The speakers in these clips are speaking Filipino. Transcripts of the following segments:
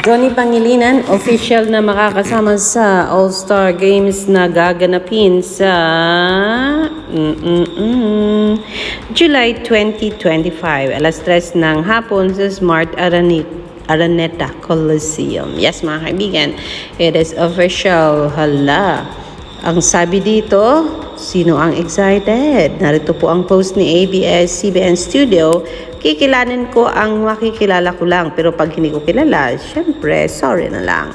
Johnny Pangilinan, official na makakasama sa All-Star Games na gaganapin sa mm-mm-mm, July 2025, alas 3 ng hapon sa Smart Aranit. Araneta Coliseum. Yes, mga kaibigan, it is official. Hala. Ang sabi dito, sino ang excited? Narito po ang post ni ABS-CBN Studio. Kikilanin ko ang makikilala ko lang. Pero pag hindi ko kilala, syempre, sorry na lang.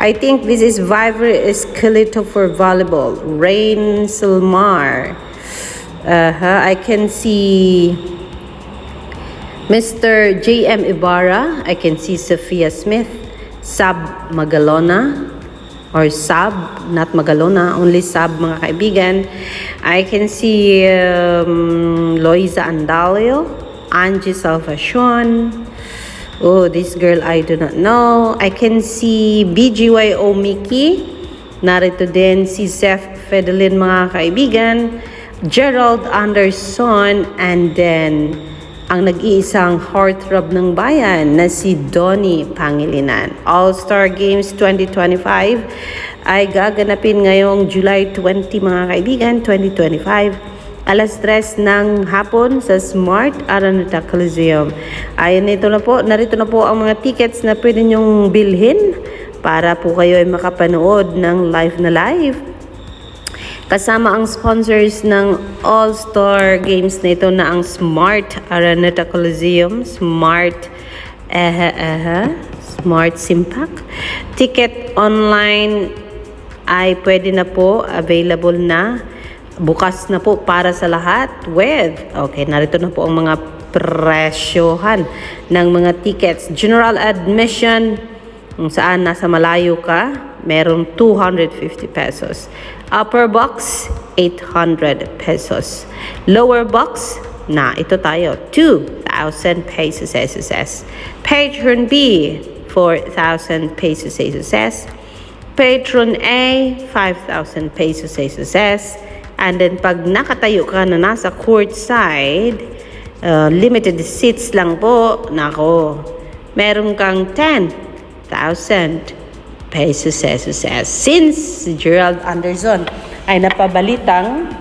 I think this is Viver Escalito for volleyball. Rain Silmar. Uh-huh. I can see Mr. J.M. Ibarra. I can see Sophia Smith. Sab Magalona. Or Sab, not Magalona, only Sab mga kaibigan. I can see um, Loiza Andalio. Angie Salvacion. Oh, this girl I do not know. I can see BGYO Mickey. Narito din si Zeph Fedelin mga kaibigan. Gerald Anderson. And then, ang nag-iisang heartthrob ng bayan na si Donnie Pangilinan. All-Star Games 2025 ay gaganapin ngayong July 20 mga kaibigan, 2025 alas 3 ng hapon sa Smart Araneta Coliseum. Ayan ito na po, narito na po ang mga tickets na pwede nyong bilhin para po kayo ay makapanood ng live na live. Kasama ang sponsors ng All-Star Games na ito na ang Smart Araneta Coliseum, Smart eh eh Smart Simpak. Ticket online ay pwede na po, available na. Bukas na po para sa lahat with, okay, narito na po ang mga presyohan ng mga tickets. General admission, kung saan nasa malayo ka, merong 250 pesos. Upper box, 800 pesos. Lower box, na ito tayo, 2,000 pesos SSS. Patron B, 4,000 pesos SSS. Patron A, 5,000 pesos SSS. And then pag nakatayo ka na nasa court side, uh, limited seats lang po, nako, meron kang 10,000 pesos SSS. Since si Gerald Anderson ay napabalitang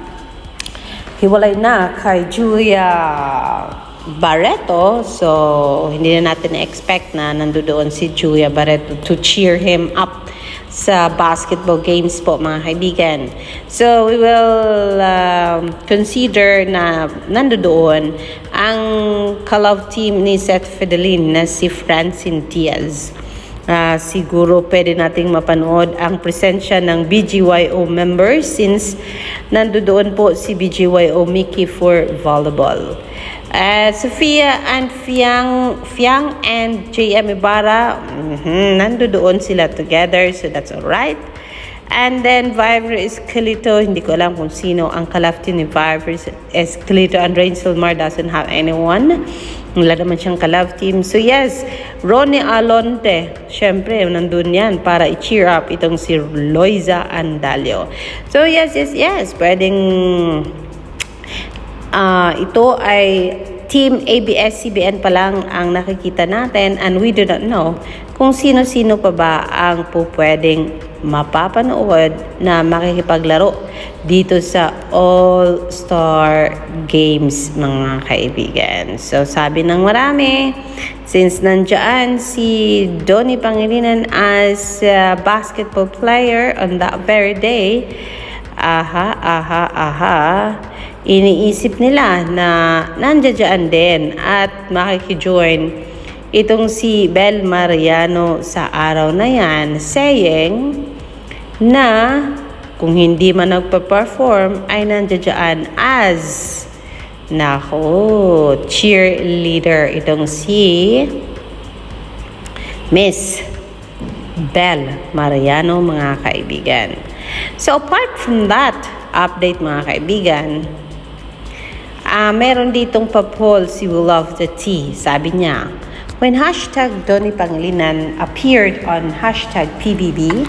hiwalay na kay Julia Barreto, so hindi na natin expect na nandoon si Julia Barreto to cheer him up sa basketball games po mga kaibigan. So we will um, consider na nandoon ang ka-love team ni Seth Fidelin na si Francine Diaz. Ah, siguro pwede nating mapanood ang presensya ng BGYO members since nandoon po si BGYO Mickey for volleyball. Uh, Sofia and Fiang, Fiang and JM Ibarra, mm nandoon sila together, so that's alright. And then Viver Escalito, hindi ko alam kung sino ang kalafti ni Viver Escalito and Rain Silmar doesn't have anyone. Wala naman siyang kalaf team. So yes, Ronnie Alonte, syempre, nandun yan para i-cheer up itong si Loiza Andalio. So yes, yes, yes, pwedeng Ah, ito ay Team ABS-CBN pa lang ang nakikita natin and we do not know kung sino-sino pa ba ang po pwedeng mapapanood na makikipaglaro dito sa All-Star Games mga kaibigan. So sabi ng marami, since nandyan si Donnie Pangilinan as a basketball player on that very day, aha, aha, aha, iniisip nila na nandiyan din at makikijoin itong si Bel Mariano sa araw na yan saying na kung hindi man nagpa-perform ay nandiyan as nako cheerleader itong si Miss Bel Mariano mga kaibigan. So apart from that update mga kaibigan, Ah, meron ditong pa-poll si Will Love the Tea. Sabi niya, when hashtag Donny Pangilinan appeared on hashtag PBB,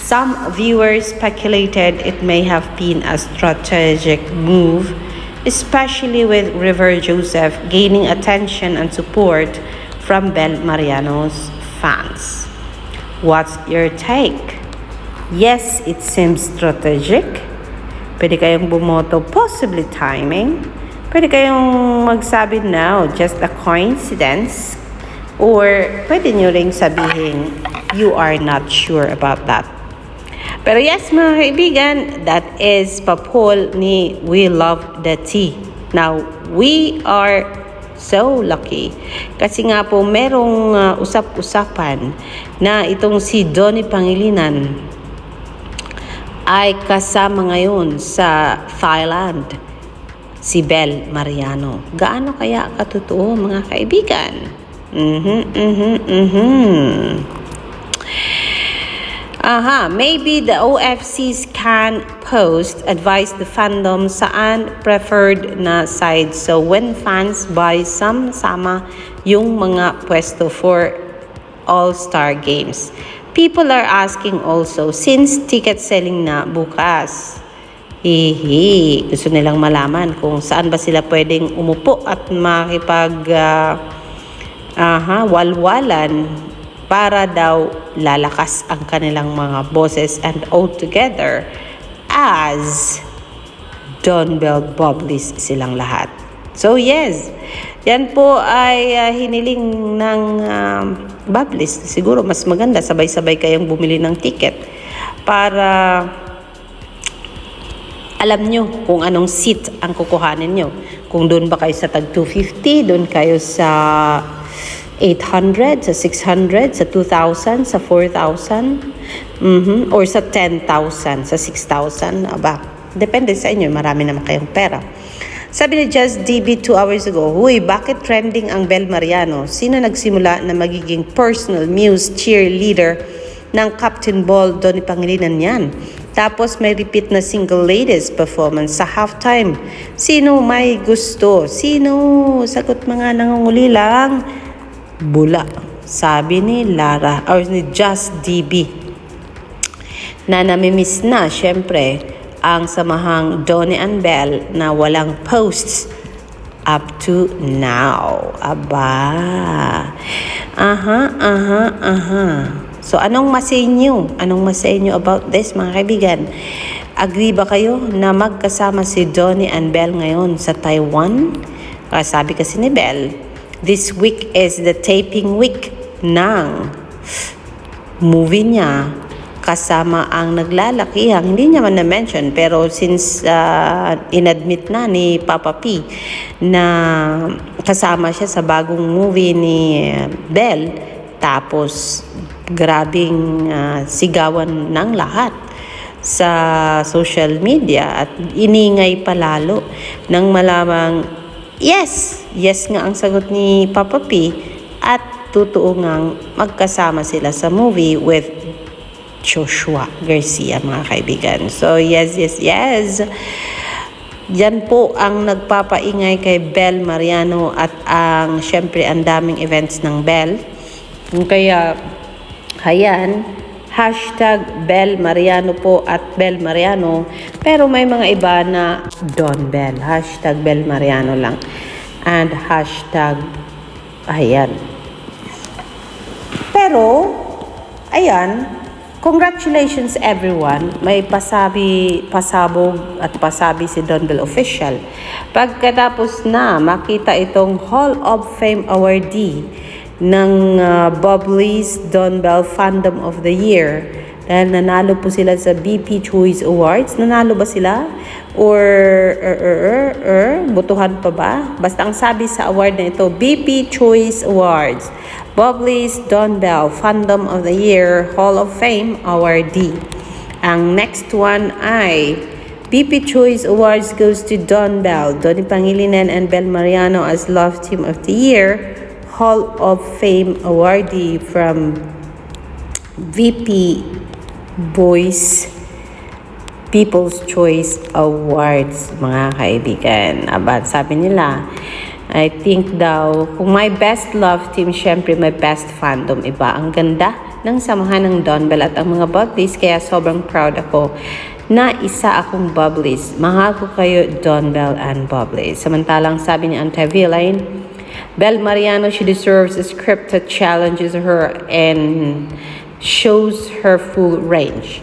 some viewers speculated it may have been a strategic move, especially with River Joseph gaining attention and support from Bel Mariano's fans. What's your take? Yes, it seems strategic. Pwede kayong bumoto possibly timing. Pwede kayong magsabi now, just a coincidence. Or pwede nyo ring sabihin, you are not sure about that. Pero yes, mga kaibigan, that is papol ni We Love the Tea. Now, we are so lucky. Kasi nga po, merong uh, usap-usapan na itong si Donnie Pangilinan ay kasama ngayon sa Thailand si Bel Mariano. Gaano kaya katotoo mga kaibigan? Mhm, mhm, mhm. Aha, maybe the OFCs can post advise the fandom saan preferred na side. So when fans buy some sama yung mga pwesto for All-Star Games. People are asking also, since ticket selling na bukas, hihi, gusto nilang malaman kung saan ba sila pwedeng umupo at makipag ah, aha, walwalan para daw lalakas ang kanilang mga boses and all together as Don Bell Bobblies silang lahat. So yes, yan po ay ah, hiniling ng um, Bobblies. Siguro mas maganda sabay-sabay kayong bumili ng ticket para alam nyo kung anong seat ang kukuhanin nyo. Kung doon ba kayo sa tag 250, doon kayo sa 800, sa 600, sa 2,000, sa 4,000, mhm, or sa 10,000, sa 6,000, aba, depende sa inyo, marami naman kayong pera. Sabi ni Just DB two hours ago, Huy, bakit trending ang Bel Mariano? Sino nagsimula na magiging personal muse cheerleader ng Captain Ball Donny Pangilinan yan? Tapos may repeat na single ladies performance sa halftime. Sino may gusto? Sino? Sagot mga nangunguli lang. Bula. Sabi ni Lara, or ni Just DB na namimiss na, syempre, ang samahang Donnie and Bell na walang posts up to now. Aba. Aha, aha, aha. So, anong masay nyo? Anong masay nyo about this, mga kaibigan? Agree ba kayo na magkasama si Donnie and Bell ngayon sa Taiwan? Kasi sabi kasi ni Bell, this week is the taping week ng movie niya kasama ang naglalakihang, hindi niya man na-mention, pero since uh, inadmit na ni Papa P na kasama siya sa bagong movie ni uh, Belle, tapos grabing uh, sigawan ng lahat sa social media at iningay palalo nang malamang yes, yes nga ang sagot ni Papa P at totoo ngang magkasama sila sa movie with Joshua Garcia, mga kaibigan. So, yes, yes, yes. Yan po ang nagpapaingay kay Bel Mariano at ang, syempre, ang daming events ng Bel. Kaya, hayan, hashtag Bel Mariano po at Bel Mariano. Pero may mga iba na Don Bel. Hashtag Bel Mariano lang. And hashtag, ayan. Pero, ayan, Congratulations everyone. May pasabi, pasabog at pasabi si Don Bell Official. Pagkatapos na makita itong Hall of Fame awardee ng uh, Bobblies Don Bell Fandom of the Year dahil nanalo po sila sa BP Choice Awards. Nanalo ba sila? Or, er, er, er, er, butuhan pa ba? Basta ang sabi sa award na ito, BP Choice Awards. Bobblies Don Bell Fandom of the Year Hall of Fame awardee. Ang next one ay BP Choice Awards goes to Don Bell, Donnie Pangilinan and Bel Mariano as Love Team of the Year Hall of Fame awardee from VP Boys People's Choice Awards, mga kaibigan. Aba, sabi nila, I think daw, kung my best love team, syempre my best fandom, iba. Ang ganda ng samahan ng Don Bell at ang mga Bubblies, kaya sobrang proud ako na isa akong Bubblies. Mahal ko kayo, Don Bell and Bubblies. Samantalang sabi ni Ante Villain, Bel Mariano, she deserves a script that challenges her and shows her full range.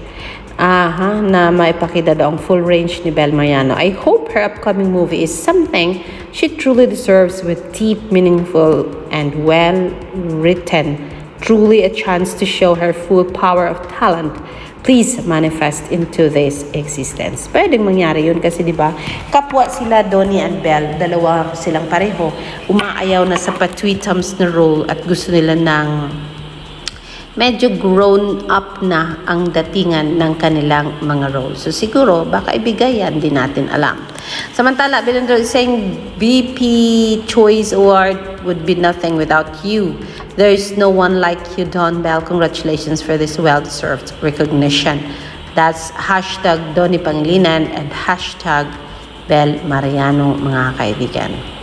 Aha, na maipakita daw ang full range ni Bel Mariano. I hope her upcoming movie is something she truly deserves with deep, meaningful, and well written. Truly a chance to show her full power of talent. Please manifest into this existence. Pwedeng mangyari yun kasi di ba kapwa sila Donnie and Belle, dalawa silang pareho, umaayaw na sa patwitams na role at gusto nila ng medyo grown up na ang datingan ng kanilang mga roles. So siguro, baka ibigay yan, di natin alam. Samantala, Bilendro is saying BP Choice Award would be nothing without you. There is no one like you, Don Bell. Congratulations for this well-deserved recognition. That's hashtag Donny Pangilinan and hashtag Bel Mariano, mga kaibigan.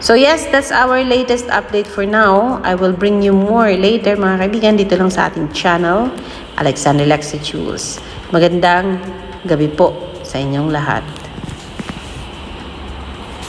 So yes, that's our latest update for now. I will bring you more later mga kaibigan dito lang sa ating channel, Alexander Lexi Jules. Magandang gabi po sa inyong lahat.